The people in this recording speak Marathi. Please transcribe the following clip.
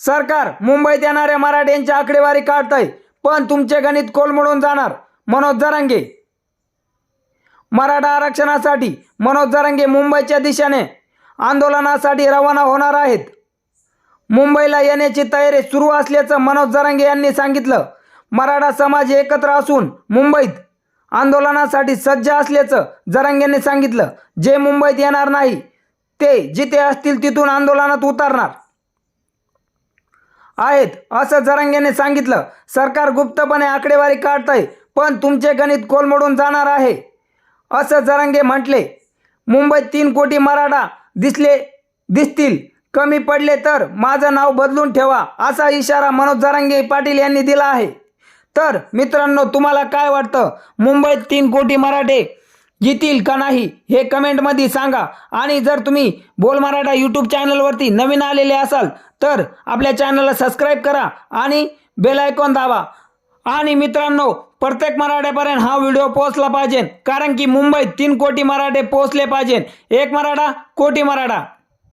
सरकार मुंबईत येणाऱ्या मराठ्यांची आकडेवारी काढतंय पण तुमचे गणित कोलमडून जाणार. मनोज जरांगे. मराठा आरक्षणासाठी मनोज जरांगे मुंबईच्या दिशेने आंदोलनासाठी रवाना होणार आहेत. मुंबईला येण्याची तयारी सुरू असल्याचं मनोज जरांगे यांनी सांगितलं. मराठा समाज एकत्र असून मुंबईत आंदोलनासाठी सज्ज असल्याचं जरांगेंनी सांगितलं. जे मुंबईत येणार नाही ते जिथे असतील तिथून आंदोलनात उतरणार. आहेत. असं जरांगेने सांगितलं. सरकार गुप्तपणे आकडेवारी काढतंय पण तुमचे गणित कोलमडून जाणार आहे. असं जरांगे म्हटले. मुंबईत तीन कोटी मराठा दिसले दिसतील. कमी पडले तर माझं नाव बदलून ठेवा असा इशारा मनोज जरांगे पाटील यांनी दिला आहे. तर मित्रांनो तुम्हाला काय वाटतं? मुंबईत तीन कोटी मराठे येतील का नाही हे कमेंटमध्ये सांगा. आणि जर तुम्ही बोल मराठा यूट्यूब चॅनलवरती नवीन आलेले असाल तर आपल्या चॅनलला सबस्क्राईब करा आणि बेलायकॉन दाबा. आणि मित्रांनो प्रत्येक मराठ्यापर्यंत हा व्हिडिओ पोहोचला पाहिजे कारण की मुंबईत तीन कोटी मराठे पोहोचले पाहिजे. एक मराठा कोटी मराठा.